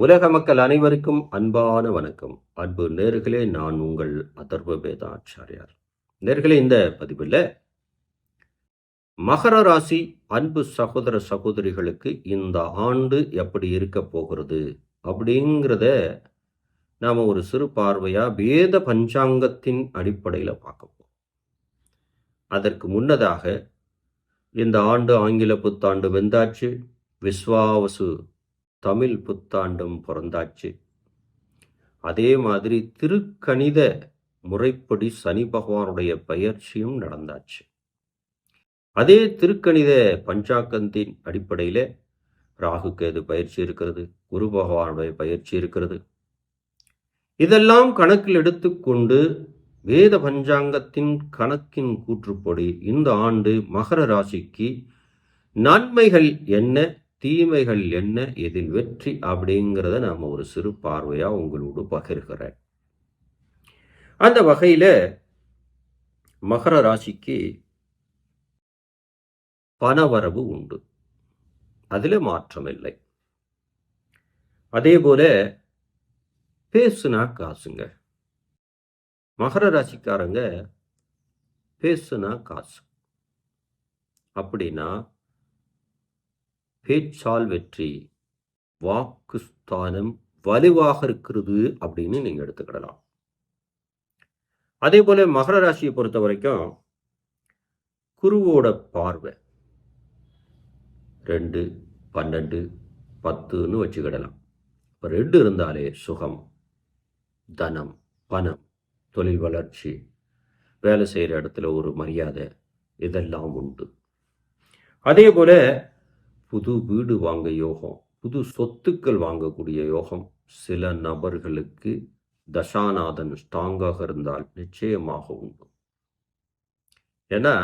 உலக மக்கள் அனைவருக்கும் அன்பான வணக்கம். அன்பு நேர்களே நான் உங்கள் அதர்வ வேதாச்சாரியார். நேர்களே இந்த பதிவில் மகர ராசி அன்பு சகோதர சகோதரிகளுக்கு இந்த ஆண்டு எப்படி இருக்க போகிறது அப்படிங்கிறத நாம் ஒரு சிறு பார்வையாக வேத பஞ்சாங்கத்தின் அடிப்படையில் பார்க்க போகிறோம் அதற்கு முன்னதாக இந்த ஆண்டு ஆங்கில புத்தாண்டு வெந்தாச்சு. விஸ்வாவசு தமிழ் புத்தாண்டும் பிறந்தாச்சு. அதே மாதிரி திருக்கணித முறைப்படி சனி பகவானுடைய பயிற்சியும் நடந்தாச்சு. அதே திருக்கணித பஞ்சாக்கத்தின் அடிப்படையில் ராகு கேது பயிற்சி இருக்கிறது குரு பகவானுடைய பயிற்சி இருக்கிறது. இதெல்லாம் கணக்கில் எடுத்துக்கொண்டு வேத பஞ்சாங்கத்தின் கணக்கின் கூற்றுப்படி இந்த ஆண்டு மகர ராசிக்கு நன்மைகள் என்ன? தீமைகள் என்ன எதில் வெற்றி அப்படிங்கிறத நாம் ஒரு சிறு பார்வையாக உங்களோடு பகிர்கிறேன். அந்த வகையில் மகர ராசிக்கு பணவரவு உண்டு. அதில் மாற்றம் இல்லை. அதே போல பேசுனா காசுங்க. மகர ராசிக்காரங்க பேசுனா காசு. அப்படின்னா பேச்சால் வெற்றி வாக்குஸ்தானம் வலுவாக இருக்கிறது அப்படின்னு நீங்கள் எடுத்துக்கிடலாம். அதே போல மகர ராசியை பொறுத்த வரைக்கும் குருவோட பார்வை ரெண்டு பன்னெண்டு பத்துன்னு வச்சுக்கிடலாம். இப்போ ரெண்டு இருந்தாலே சுகம் தனம் பணம் தொழில் வளர்ச்சி வேலை செய்கிற இடத்துல ஒரு மரியாதை இதெல்லாம் உண்டு. அதே போல புது வீடு வாங்க யோகம் புது சொத்துக்கள் வாங்கக்கூடிய யோகம். சில நபர்களுக்கு தசாநாதன் ஸ்ட்ராங்காக இருந்தால் நிச்சயமாக உண்டு. ஏன்னா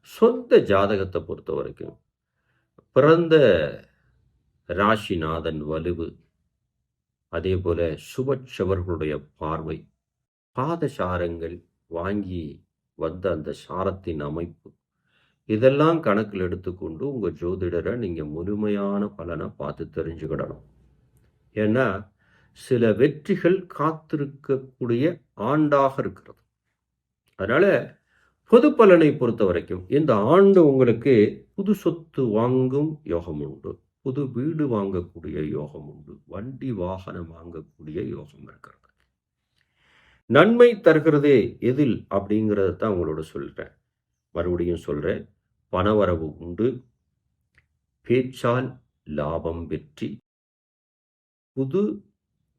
சொந்த ஜாதகத்தை பொறுத்த வரைக்கும் பிறந்த ராசிநாதன் வலுவு அதே போல சுபச்சவர்களுடைய பார்வை பாதசாரங்கள் வாங்கி வந்த அந்த சாரத்தின் அமைப்பு இதெல்லாம் கணக்கில் எடுத்துக்கொண்டு உங்கள் ஜோதிடரை நீங்கள் முழுமையான பலனை பார்த்து தெரிஞ்சுக்கிடணும். ஏன்னா சில வெற்றிகள் காத்திருக்கக்கூடிய ஆண்டாக இருக்கிறது. அதனால் பொது பலனை பொறுத்த வரைக்கும் இந்த ஆண்டு உங்களுக்கு புது சொத்து வாங்கும் யோகம் உண்டு. புது வீடு வாங்கக்கூடிய யோகம் உண்டு. வண்டி வாகனம் வாங்கக்கூடிய யோகம் இருக்கிறது. நன்மை தருகிறதே எதில் அப்படிங்கிறத தான் உங்களோட சொல்கிறேன் மறுபடியும் சொல்கிறேன் பணவரவு உண்டு. பேச்சால் லாபம் வெற்றி. புது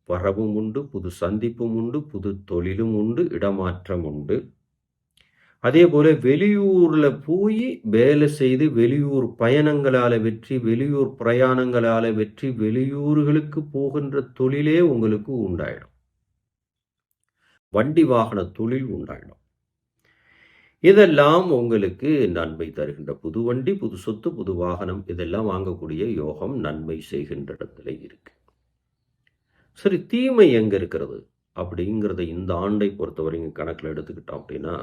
வரவும் உண்டு புது சந்திப்பும் உண்டு புது தொழிலும் உண்டு இடமாற்றம் உண்டு. அதே போல வெளியூர்ல போய் வேலை செய்து வெளியூர் பயணங்களால வெற்றி வெளியூர் பிரயாணங்களால வெற்றி வெளியூர்களுக்கு போகின்ற தொழிலே உங்களுக்கு உண்டாயிடும். வண்டி வாகன தொழில் உண்டாயிடும். இதெல்லாம் உங்களுக்கு நன்மை தருகின்ற. புது வண்டி புது சொத்து புது வாகனம் இதெல்லாம் வாங்கக்கூடிய யோகம் நன்மை செய்கின்ற இடத்துல இருக்கு. சரி தீமை எங்க இருக்கிறது? அப்படிங்கிறத இந்த ஆண்டை பொறுத்தவரைக்கும் கணக்கில் எடுத்துக்கிட்டோம் அப்படின்னா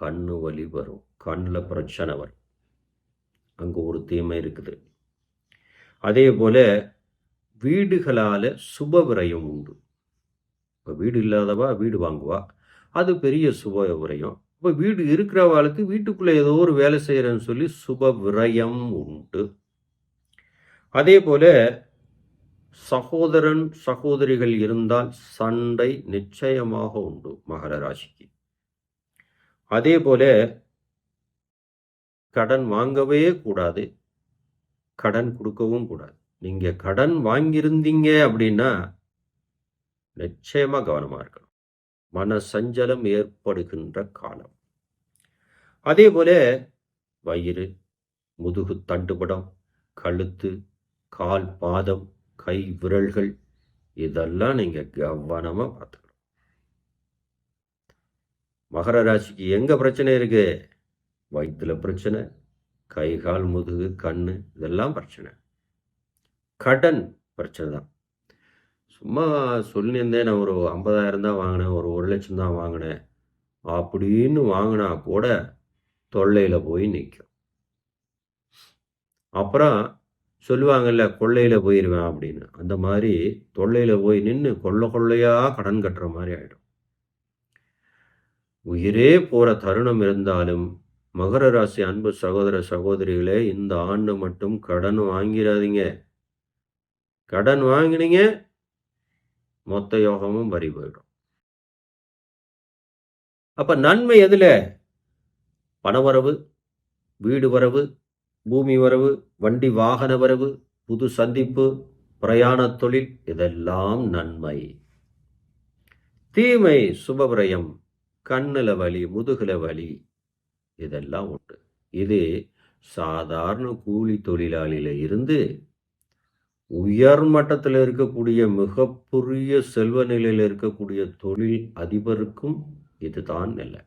கண்ணு வலி வரும். கண்ணில் பிரச்சனை வரும். அங்கே ஒரு தீமை இருக்குது. அதே போல் வீடுகளால் சுப விரயம் உண்டு. இப்போ வீடு இல்லாதவா? வீடு வாங்குவா? அது பெரிய சுப விரயம். இப்போ வீடு இருக்கிறவாளுக்கு வீட்டுக்குள்ளே ஏதோ ஒரு வேலை செய்கிறேன்னு சொல்லி சுப விரயம் உண்டு. அதே போல சகோதரன் சகோதரிகள் இருந்தால் சண்டை நிச்சயமாக உண்டு மகர ராசிக்கு. அதே போல கடன் வாங்கவே கூடாது. கடன் கொடுக்கவும் கூடாது. நீங்க கடன் வாங்கியிருந்தீங்க அப்படின்னா நிச்சயமா கவனமா இருக்கணும். மன சஞ்சலம் ஏற்படுகின்ற காலம். அதே போல வயிறு முதுகு தண்டுபடம் கழுத்து கால் பாதம் கை விரல்கள் இதெல்லாம் நீங்க கவனமாக பார்த்துக்கணும். மகர ராசிக்கு எங்க பிரச்சனை இருக்கு? வயிற்றுல பிரச்சனை கை கால் முதுகு கண்ணு இதெல்லாம் பிரச்சனை. கடன் பிரச்சனை தான் சும்மா சொல்லியிருந்தேன் நான் ஒரு ஐம்பதாயிரம் தான் வாங்கினேன் ஒரு ஒரு லட்சம் தான் வாங்கினேன். அப்படின்னு வாங்கினா கூட தொல்லையில் போய் நிற்கும் அப்புறம் சொல்லுவாங்கல்ல கொள்ளையில் போயிடுவேன் அப்படின்னு. அந்த மாதிரி தொல்லையில் போய் நின்று கொள்ள கொள்ளையாக கடன் கட்டுற மாதிரி ஆகிடும் உயிரே போகிற தருணம் இருந்தாலும், மகர ராசி அன்பு சகோதர, சகோதரிகளே இந்த ஆண்டு மட்டும் கடன் வாங்கிடாதீங்க கடன் வாங்கினீங்க, மொத்த யோகமும் வரி போயிடும். அப்ப நன்மை எதுல? பணவரவு, வீடு வரவு, பூமி வரவு, வண்டி வாகன வரவு, புது சந்திப்பு, பிரயாண தொழில் இதெல்லாம் நன்மை. தீமை சுபவிரயம், கண்ணில் வலி, முதுகில் வலி இதெல்லாம் உண்டு. இது சாதாரண கூலி தொழிலாளியில இருந்து உயர் மட்டத்தில் இருக்கக்கூடிய மிகப்பெரிய செல்வ நிலையில் இருக்கக்கூடிய தொழில் அதிபருக்கும் இதுதான் நிலை.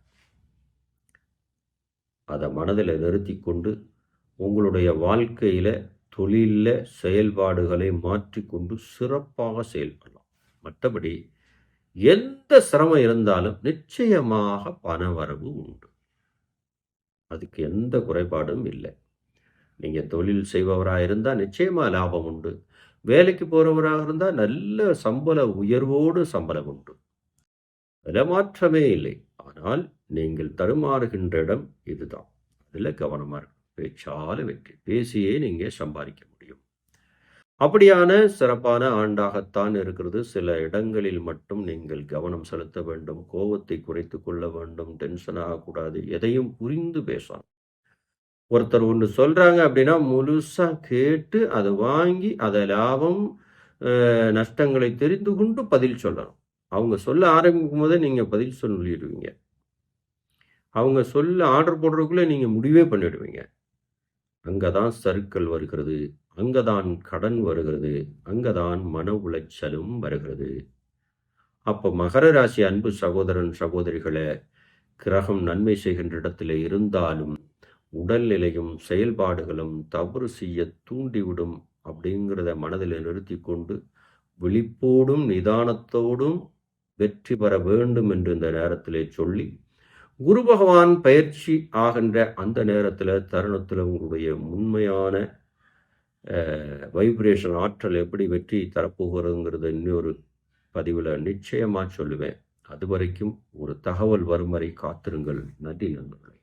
அதை மனதில் நிறுத்தி கொண்டு உங்களுடைய வாழ்க்கையில் தொழிலில் செயல்பாடுகளை மாற்றிக்கொண்டு சிறப்பாக செயல்படலாம். மற்றபடி எந்த சிரமம் இருந்தாலும் நிச்சயமாக பணவரவு உண்டு. அதுக்கு எந்த குறைபாடும் இல்லை. நீங்கள் தொழில் செய்பவராக இருந்தால் நிச்சயமாக லாபம் உண்டு. வேலைக்கு போகிறவராக இருந்தால் நல்ல சம்பள உயர்வோடு சம்பளம் உண்டு. அதுல மாற்றமே இல்லை. ஆனால் நீங்கள் தடுமாறுகின்ற இடம் இதுதான். அதில் கவனமாக இருக்கணும். பேச்சாலும் வெற்றி. பேசியே நீங்கள் சம்பாதிக்க முடியும். அப்படியான சிறப்பான ஆண்டாகத்தான் இருக்கிறது. சில இடங்களில் மட்டும் நீங்கள் கவனம் செலுத்த வேண்டும். கோபத்தை குறைத்து கொள்ள வேண்டும். டென்ஷன் ஆகக்கூடாது. எதையும் புரிந்து பேசணும். ஒருத்தர் ஒன்று சொல்கிறாங்க அப்படின்னா, முழுசாக கேட்டு அதை வாங்கி அதை லாபம், நஷ்டங்களை தெரிந்து கொண்டு பதில் சொல்லணும். அவங்க சொல்ல ஆரம்பிக்கும் போதே நீங்கள் பதில் சொல்லிடுவீங்க. அவங்க சொல்ல ஆர்டர் போடுறதுக்குள்ளே நீங்கள் முடிவே பண்ணிடுவீங்க. அங்கே தான் சறுக்கல் வருகிறது. அங்கே தான் கடன் வருகிறது. அங்கே தான் மன உளைச்சலும் வருகிறது. அப்போ மகர ராசி அன்பு சகோதரன், சகோதரிகளை கிரகம் நன்மை செய்கின்ற இடத்துல இருந்தாலும், உடல்நிலையும், செயல்பாடுகளும் தவறு செய்ய தூண்டிவிடும் அப்படிங்கிறத மனதில் நிறுத்தி கொண்டு, விழிப்போடும், நிதானத்தோடும் வெற்றி பெற வேண்டும் என்று இந்த நேரத்திலே சொல்லி, குரு பகவான் பயிற்சி ஆகின்ற அந்த நேரத்தில் தருணத்தில் உங்களுடைய உண்மையான வைப்ரேஷன் ஆற்றல் எப்படி வெற்றி தரப்போகிறதுங்கிறது இன்னொரு பதிவில் நிச்சயமாக சொல்லுவேன். அதுவரைக்கும் ஒரு தகவல் வரும் வரை காத்திருங்கள். நன்றி நண்பர்களே.